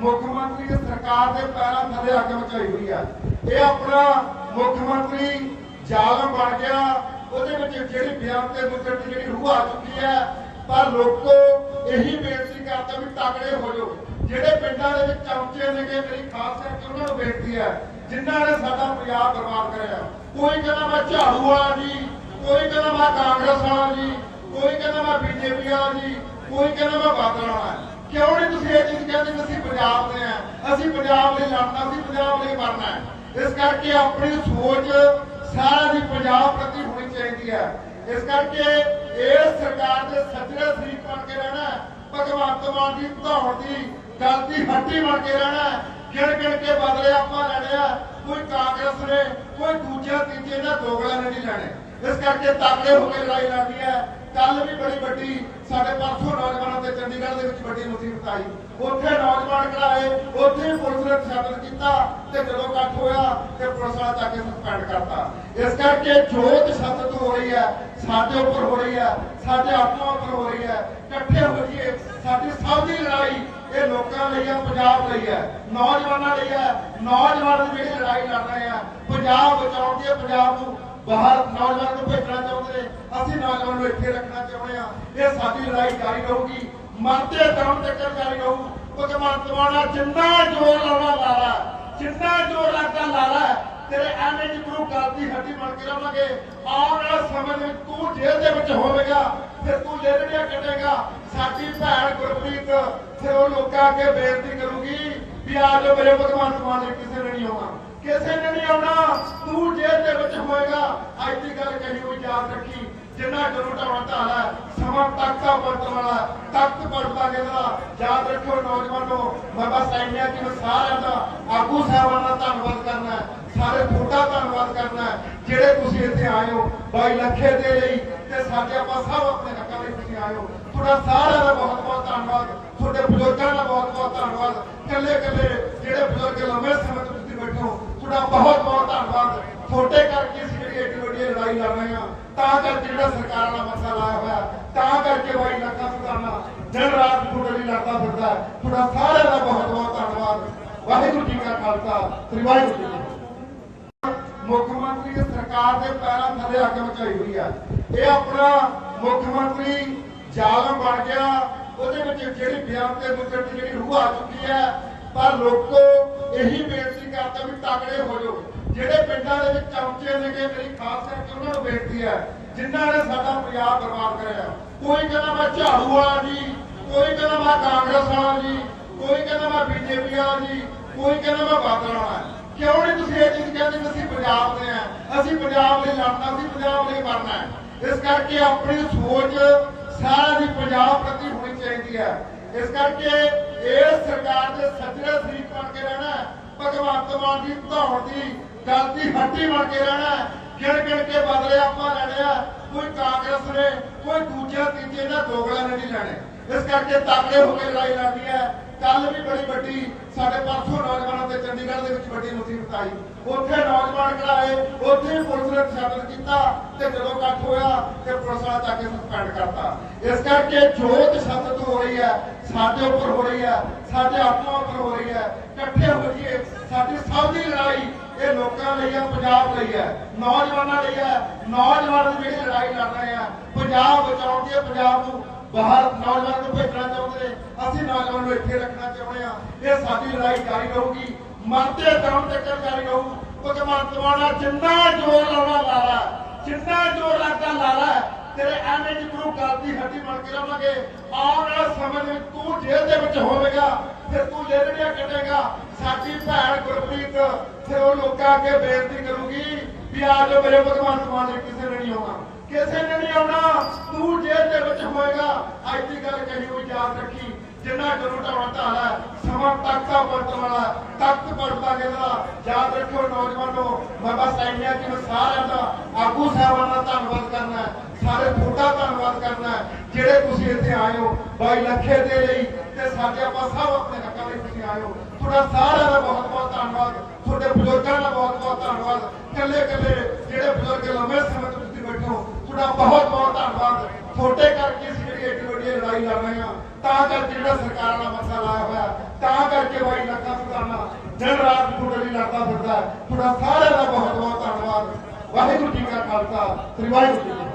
ਮੁੱਖ ਮੰਤਰੀ ਸਰਕਾਰ ਦੇ ਪੈਰਾਂ ਥੱਲੇ ਅੱਗ ਮਚਾਈ ਹੋਈ ਆ। ਇਹ ਆਪਣਾ ਮੁੱਖ ਮੰਤਰੀ ਜ਼ਾਲਮ ਬਣ ਗਿਆ। ਉਹਦੇ ਵਿੱਚ ਜਿਹੜੀ ਬਿਆਨ ਤੇ ਮੁੱਕਰ ਦੀ ਜਿਹੜੀ ਰੂਹ ਆ ਚੁੱਕੀ ਹੈ, ਪਰ ਲੋਕੋ ਇਹੀ ਬੇਨਤੀ ਕਰਦਾ ਵੀ ਤਕੜੇ ਹੋ ਜਾਓ। ਜਿਹੜੇ ਪਿੰਡਾਂ ਦੇ ਵਿੱਚ ਚਮਚੇ ਨੇਗੇ, ਮੇਰੀ ਖਾਸ ਕਰਕੇ ਉਹਨਾਂ ਨੂੰ ਬੇਨਤੀ ਹੈ, ਜਿਨ੍ਹਾਂ ਨੇ ਸਾਡਾ ਪੰਜਾਬ ਬਰਬਾਦ ਕਰਿਆ। ਕੋਈ ਕਹਿੰਦਾ ਮੈਂ ਝਾੜੂ ਵਾਲਾ ਜੀ, ਕੋਈ ਕਹਿੰਦਾ ਮੈਂ ਕਾਂਗਰਸ ਵਾਲਾ ਜੀ, ਕੋਈ ਕਹਿੰਦਾ ਮੈਂ ਬੀਜੇਪੀ ਵਾਲਾ ਜੀ, ਕੋਈ ਕਹਿੰਦਾ ਮੈਂ ਬਾਦਲ ਵਾਲਾ। ਕਿਉਂ ਨਹੀਂ ਤੁਸੀਂ ਇਹ ਚੀਜ਼ ਕਹਿੰਦੇ ਕਿ ਅਸੀਂ ਪੰਜਾਬ ਦੇ ਆ। ਅਸੀਂ ਪੰਜਾਬ ਲਈ ਲੜਨਾ, ਅਸੀਂ ਪੰਜਾਬ ਲਈ ਮਰਨਾ ਇਸ ਕਰਕੇ ਆਪਣੀ ਸੋਚ ਸਾਰਾ ਦੀ ਪੰਜਾਬ ਪ੍ਰਤੀ ਹੋਣੀ ਚਾਹੀਦੀ ਹੈ। ਇਸ ਕਰਕੇ ਇਹ ਸਰਕਾਰ ਦੇ ਸੱਜਰੇ ਸਰੀਕ ਬਣ ਕੇ ਰਹਿਣਾ ਭਗਵੰਤ ਮਾਨ ਦੀ ਧੌਣ ਦੀ ਗਲਤੀ ਹੱਟੀ ਬਣ ਕੇ ਰਹਿਣਾ ਗਿਣ ਗਿਣ ਕੇ ਬਦਲੇ ਆਪਾਂ ਲੜਿਆ ਕੋਈ ਕਾਂਗਰਸ ਨੇ, ਕੋਈ ਦੂਜਾ ਤੀਜੇ ਦਾ ਦੋਗਲਾ ਨੇ ਨਹੀਂ ਲੈਣੇ। ਇਸ ਕਰਕੇ ਤਾਕੇ ਹੋ ਕੇ ਲੜਾਈ ਲੜਨੀ ਹੈ। ਕੱਲ ਵੀ ਬੜੀ ਵੱਡੀ ਸਾਡੇ ਪਰਸੋਂ ਨੌਜਵਾਨਾਂ ਤੇ ਚੰਡੀਗੜ੍ਹ ਦੇ ਵਿੱਚ ਵੱਡੀ ਮੁਸੀਬਤ ਆਈ। ਉੱਥੇ ਨੌਜਵਾਨ ਕਢਾਏ ਉੱਥੇ ਪੁਲਿਸ ਨੇ ਤਸ਼ੱਦਦ ਕੀਤਾ ਤੇ ਜਦੋਂ ਇਕੱਠ ਹੋਇਆ ਤੇ ਪੁਲਿਸ ਵਾਲਾ ਚੱਕ ਕੇ ਸਸਪੈਂਡ ਕਰਤਾ। ਇਸ ਕਰਕੇ ਜੋ ਤਸ਼ੱਦਦ ਹੋ ਰਹੀ ਹੈ, ਸਾਡੇ ਉੱਪਰ ਹੋ ਰਹੀ ਹੈ, ਸਾਡੇ ਆਤਮਾ ਉੱਪਰ ਹੋ ਰਹੀ ਹੈ। ਇਕੱਠੇ ਹੋ ਜਾਈਏ ਸਾਡੀ ਸਭ ਦੀ ਲੜਾਈ ਇਹ ਲੋਕਾਂ ਲਈ ਹੈ ਪੰਜਾਬ ਲਈ ਹੈ ਨੌਜਵਾਨਾਂ ਲਈ ਹੈ ਨੌਜਵਾਨ ਜਿਹੜੀ ਲੜਾਈ ਲੜ ਰਹੇ ਆ, ਪੰਜਾਬ ਬਚਾਉਣ ਦੀ, ਪੰਜਾਬ ਨੂੰ ਬਾਹਰ ਨੌਜਵਾਨ ਨੂੰ ਭੇਜਣਾ ਚਾਹੁੰਦੇ ਨੇ, ਅਸੀਂ ਨੌਜਵਾਨ ਨੂੰ ਇੱਥੇ ਰੱਖਣਾ ਚਾਹੁੰਦੇ ਆ ਇਹ ਸਾਡੀ ਲੜਾਈ ਜਾਰੀ ਰਹੂਗੀ। ਮਰਦੇ ਦਮ ਤੱਕ ਜਾਰੀ ਰਹੂ। ਭਗਵੰਤ ਮਾਨਾ ਜਿੰਨਾ ਜ਼ੋਰ ਲਾਉਣਾ ਲਾਲਾ ਜਿੰਨਾ ਜ਼ੋਰ ਲੱਗਦਾ ਲਾਲਾ ਤੇਰੇ ਐਵੇਂ ਦੀ ਗੁਰੂ ਗੱਲ ਹੱਡੀ ਬਣ ਕੇ ਰਵਾਂਗੇ। ਆਉਣ ਵਾਲੇ ਸਮੇਂ ਦੇ ਵਿੱਚ ਤੂੰ ਜੇਲ੍ਹ ਦੇ ਵਿੱਚ ਹੋਵੇਗਾ। ਫਿਰ ਤੂੰ ਲੇੜੀਆਂ ਕੱਢੇਗਾ। ਸਾਡੀ ਭੈਣ ਗੁਰਪ੍ਰੀਤ, ਫਿਰ ਉਹ ਲੋਕਾਂ ਅੱਗੇ ਬੇਨਤੀ ਕਰੂਗੀ ਵੀ ਆ ਜਾਓ ਮੇਰੇ ਭਗਵੰਤ ਮਾਨ ਨੇ ਕਿਸੇ ਨੇ ਨਹੀਂ ਆਉਣਾ। ਕਿਸੇ ਨੇ ਨਹੀਂ ਆਉਣਾ। ਤੂੰ ਜੇਲ੍ਹ ਦੇ ਵਿੱਚ ਹੋਏਗਾ। ਅੱਜ ਦੀ ਗੱਲ ਕਹੀ ਹੋਈ ਯਾਦ ਰੱਖੀ। ਜਿੰਨਾ ਜਰੂਰ ਢਾਉਣਾ ਢਾਲਾ ਸਮਾਂ ਤੱਕ ਵਰਤਣ ਵਾਲਾ ਤਖਤ ਪੜਦਾ ਕਹਿੰਦਾ ਯਾਦ ਰੱਖਿਓ ਨੌਜਵਾਨੋ। ਮੈਂ ਬਸ ਇੰਨਾ ਕਿ ਮੈਂ ਸਾਰਿਆਂ ਦਾ ਆਗੂ ਸਾਹਿਬਾਨ ਦਾ ਧੰਨਵਾਦ ਕਰਨਾ ਹੈ, ਸਾਰੇ ਤੁਹਾਡਾ ਧੰਨਵਾਦ ਕਰਨਾ ਜਿਹੜੇ ਤੁਸੀਂ ਇੱਥੇ ਆਏ ਹੋ ਬਾਈ ਲੱਖੇ ਦੇ ਲਈ ਤੇ ਸਾਡੇ ਆਪਾਂ ਸਭ ਆਪਣੇ ਹੱਕਾਂ ਲਈ ਤੁਸੀਂ ਆਏ ਹੋ। ਤੁਹਾਡਾ ਸਾਰਿਆਂ ਦਾ ਬਹੁਤ ਬਹੁਤ ਧੰਨਵਾਦ। ਤੁਹਾਡੇ ਬਜ਼ੁਰਗਾਂ ਦਾ ਬਹੁਤ ਬਹੁਤ ਧੰਨਵਾਦ। ਇਕੱਲੇ ਇਕੱਲੇ ਜਿਹੜੇ ਬਜ਼ੁਰਗ ਲੰਮੇ ਸਮੇਂ ਤੋਂ ਤੁਸੀਂ ਬੈਠੇ ਹੋ ਤੁਹਾਡਾ ਬਹੁਤ ਬਹੁਤ ਧੰਨਵਾਦ ਤੁਹਾਡੇ ਕਰਕੇ ਅਸੀਂ ਜਿਹੜੀ ਏਡੀ ਵੱਡੀ ਲੜਾਈ ਲੜ ਰਹੇ ਹਾਂ ਤਾਂ ਕਰਕੇ ਜਿਹੜਾ ਸਰਕਾਰਾਂ ਦਾ ਮਸਲਾ ਆਇਆ ਹੋਇਆ ਤਾਂ ਕਰਕੇ ਬਾਈ ਦਿਨ ਰਾਤ ਤੁਹਾਡੇ ਲਈ ਲੜਦਾ ਫਿਰਦਾ ਤੁਹਾਡਾ ਸਾਰਿਆਂ ਦਾ ਬਹੁਤ ਬਹੁਤ ਧੰਨਵਾਦ। ਵਾਹਿਗੁਰੂ ਜੀ ਕਾ ਖਾਲਸਾ। ਸ੍ਰੀ ਵਾਹਿਗੁਰੂ ਜੀ ਮੁੱਖ ਮੰਤਰੀ ਦੀ ਸਰਕਾਰ ਦੇ ਪੈਰਾਂ ਥੱਲੇ ਅੱਗ ਮਚਾਈ ਹੋਈ ਆ। ਇਹ ਆਪਣਾ ਮੁੱਖ ਮੰਤਰੀ ਜ਼ਾਲਮ ਬਣ ਗਿਆ। ਉਹਦੇ ਵਿੱਚ ਜਿਹੜੀ ਬਿਆਨ ਤੇ ਮੁੱਕਰ ਦੀ ਜਿਹੜੀ ਰੂਹ ਆ ਚੁੱਕੀ ਹੈ, ਪਰ ਲੋਕੋ ਇਹੀ ਬੇਨਤੀ ਕਰਦਾ ਵੀ ਤਕੜੇ ਹੋ ਜਾਓ। ਜਿਹੜੇ ਪਿੰਡਾਂ ਦੇ ਵਿੱਚ ਚਮਚੇ ਨੇਗੇ, ਮੇਰੀ ਖਾਸ ਕਰਕੇ ਉਹਨਾਂ ਨੂੰ ਬੇਨਤੀ ਹੈ ਜਿਨ੍ਹਾਂ ਨੇ ਸਾਡਾ ਪੰਜਾਬ ਬਰਬਾਦ ਕਰਿਆ, ਕੋਈ ਕਹਿੰਦਾ ਮੈਂ ਝਾੜੂ ਵਾਲਾ ਜੀ, ਕੋਈ ਕਹਿੰਦਾ ਮੈਂ ਕਾਂਗਰਸ ਵਾਲਾ ਜੀ, ਕੋਈ ਕਹਿੰਦਾ ਮੈਂ ਬੀਜੇਪੀ ਵਾਲਾ ਜੀ, ਕੋਈ ਕਹਿੰਦਾ ਮੈਂ ਬਾਦਲ ਵਾਲਾ। ਕਿਉਂ ਨਹੀਂ ਤੁਸੀਂ ਇਹ ਚੀਜ਼ ਕਹਿੰਦੇ ਕਿ ਅਸੀਂ ਪੰਜਾਬ ਦੇ ਆ? ਅਸੀਂ ਪੰਜਾਬ ਲਈ ਲੜਨਾ, ਅਸੀਂ ਪੰਜਾਬ ਲਈ ਮਰਨਾ ਇਸ ਕਰਕੇ ਆਪਣੀ ਸੋਚ ਸਾਰਾ ਦੀ ਪੰਜਾਬ ਪ੍ਰਤੀ ਹੋਣੀ ਚਾਹੀਦੀ ਹੈ। ਇਸ ਕਰਕੇ ਇਹ ਸਰਕਾਰ ਦੇ ਸੱਜਰੇ ਸਰੀਕ ਬਣ ਕੇ ਰਹਿਣਾ ਭਗਵੰਤ ਮਾਨ ਦੀ ਧੌਣ ਦੀ ਗੱਲ ਦੀ ਹੱਡੀ ਬਣ ਕੇ ਰਹਿਣਾ ਗਿਣ ਗਿਣ ਕੇ ਬਦਲੇ ਆਪਾਂ ਲੈਣੇ ਆ। ਕੋਈ ਕਾਂਗਰਸ ਨੇ, ਕੋਈ ਦੂਜਾ ਤੀਜੇ ਦਾ ਦੋਗਲਾ ਨੇ ਨਹੀਂ ਲੈਣੇ। ਇਸ ਕਰਕੇ ਤਾਕੜੇ ਹੋ ਕੇ ਲੜਾਈ ਲੜਨੀ ਹੈ। ਕੱਲ ਵੀ ਬੜੀ ਵੱਡੀ, ਸਾਡੇ ਪਰਸੋਂ ਨੌਜਵਾਨਾਂ ਤੇ ਚੰਡੀਗੜ੍ਹ ਦੇ ਵਿੱਚ ਵੱਡੀ ਮੁਸੀਬਤ ਆਈ। ਉੱਥੇ ਨੌਜਵਾਨ ਕਢਾਏ ਉੱਥੇ ਪੁਲਿਸ ਨੇ ਤਸ਼ੱਦਦ ਕੀਤਾ ਤੇ ਜਦੋਂ ਇਕੱਠ ਹੋਇਆ ਤੇ ਪੁਲਿਸ ਵਾਲਾ ਚੱਕ ਕੇ ਸਸਪੈਂਡ ਕਰਤਾ। ਇਸ ਕਰਕੇ ਜੋ ਤਸ਼ੱਦਦ ਹੋ ਰਹੀ ਹੈ, ਸਾਡੇ ਉੱਪਰ ਹੋ ਰਹੀ ਹੈ, ਸਾਡੇ ਆਤਮਾ ਉੱਪਰ ਹੋ ਰਹੀ ਹੈ। ਇਕੱਠੇ ਹੋ ਜਾਈਏ। ਸਾਡੀ ਸਭ ਦੀ ਲੜਾਈ ਇਹ ਲੋਕਾਂ ਲਈ ਹੈ ਪੰਜਾਬ ਲਈ ਹੈ ਨੌਜਵਾਨਾਂ ਲਈ ਹੈ ਨੌਜਵਾਨ ਜਿਹੜੀ ਲੜਾਈ ਲੜ ਰਹੇ ਆ, ਪੰਜਾਬ ਬਚਾਉਣ ਦੀ ਪੰਜਾਬ ਨੂੰ ਬਾਹਰ ਨੌਜਵਾਨ ਨੂੰ ਭੇਜਣਾ ਚਾਹੁੰਦੇ ਨੇ। ਅਸੀਂ ਨੌਜਵਾਨ ਨੂੰ ਇੱਥੇ ਰੱਖਣਾ ਚਾਹੁੰਦੇ ਆ। ਇਹ ਸਾਡੀ ਲੜਾਈ ਜਾਰੀ ਰਹੂਗੀ। ਮਰਦੇ ਦਮ ਤੱਕ ਜਾਰੀ ਰਹੂ। ਭਗਵੰਤ ਮਾਨਾ ਜਿੰਨਾ ਜ਼ੋਰ ਲਾਉਣਾ ਲਾਲਾ, ਜਿੰਨਾ ਜ਼ੋਰ ਲੱਗਦਾ ਲਾਲਾ, ਤੇਰੇ ਐਵੇਂ ਦੀ ਗੁਰੂ ਗੱਲ ਹੱਡੀ ਬਣ ਕੇ ਰਵਾਂਗੇ। ਆਉਣ ਵਾਲੇ ਸਮੇਂ ਦੇ ਵਿੱਚ ਤੂੰ ਜੇਲ੍ਹ ਦੇ ਵਿੱਚ ਹੋਵੇਗਾ, ਫਿਰ ਤੂੰ ਲੇੜੀਆਂ ਕੱਢੇਗਾ। ਸਾਡੀ ਭੈਣ ਗੁਰਪ੍ਰੀਤ ਫਿਰ ਉਹ ਲੋਕਾਂ ਅੱਗੇ ਬੇਨਤੀ ਕਰੂਗੀ ਵੀ ਆ ਜਾਓ ਮੇਰੇ ਭਗਵੰਤ ਮਾਨ ਕਿਸੇ ਨੇ ਨਹੀਂ ਆਉਣਾ। ਕਿਸੇ ਨੇ ਨਹੀਂ ਆਉਣਾ, ਤੂੰ ਜੇਲ੍ਹ ਦੇ ਵਿੱਚ ਹੋਏਗਾ, ਅੱਜ ਦੀ ਗੱਲ ਕਹੀ ਹੋਈ, ਯਾਦ ਰੱਖੀ, ਜਿੰਨਾ ਜਰੂਰ ਢਾਉਣਾ ਢਾਲਾ ਸਮਾਂ ਤੱਕ ਵਰਤਣ ਵਾਲਾ ਤਖਤ ਪੜਦਾ ਕਹਿੰਦਾ? ਯਾਦ ਰੱਖਿਓ ਨੌਜਵਾਨੋ, ਮੈਂ ਬਸ ਇੰਨਾ ਕਿ ਮੈਂ ਸਾਰਿਆਂ ਦਾ, ਆਗੂ ਸਾਹਿਬਾਨ ਦਾ ਧੰਨਵਾਦ ਕਰਨਾ ਸਾਰੇ ਤੁਹਾਡਾ ਧੰਨਵਾਦ ਕਰਨਾ ਜਿਹੜੇ ਤੁਸੀਂ ਇੱਥੇ ਆਏ ਹੋ, ਬਾਈ ਲੱਖੇ ਦੇ ਲਈ, ਤੇ ਸਾਡੇ ਆਪਾਂ ਸਭ ਆਪਣੇ ਹੱਕਾਂ ਲਈ ਤੁਸੀਂ ਆਏ ਹੋ। ਤੁਹਾਡਾ ਸਾਰਿਆਂ ਦਾ ਬਹੁਤ ਬਹੁਤ ਧੰਨਵਾਦ। ਤੁਹਾਡੇ ਬਜ਼ੁਰਗਾਂ ਦਾ ਬਹੁਤ ਬਹੁਤ ਧੰਨਵਾਦ। ਕੱਲੇ ਕੱਲੇ ਜਿਹੜੇ ਬਜ਼ੁਰਗ ਲੰਮੇ ਸਮੇਂ ਤੋਂ ਤੁਸੀਂ ਬੈਠੇ ਹੋ, ਤੁਹਾਡਾ ਬਹੁਤ ਬਹੁਤ ਧੰਨਵਾਦ। ਤੁਹਾਡੇ ਕਰਕੇ ਅਸੀਂ ਜਿਹੜੀ ਏਡੀ ਵੱਡੀ ਲੜਾਈ ਲੜ ਰਹੇ ਹਾਂ, ਤਾਂ ਕਰਕੇ ਜਿਹੜਾ ਸਰਕਾਰਾਂ ਦਾ ਮਸਲਾ ਲਾਇਆ ਹੋਇਆ, ਤਾਂ ਕਰਕੇ ਬਾਈ ਲੱਖਾਂ ਸੁਕਾਨਾ ਦਿਨ ਰਾਤ ਤੁਹਾਡੇ ਲਈ ਲੜਦਾ ਫਿਰਦਾ ਤੁਹਾਡਾ ਸਾਰਿਆਂ ਦਾ ਬਹੁਤ ਬਹੁਤ ਧੰਨਵਾਦ। ਵਾਹਿਗੁਰੂ ਜੀ ਕਾ ਖਾਲਸਾ, ਸ੍ਰੀ ਵਾਹਿਗੁਰੂ ਜੀ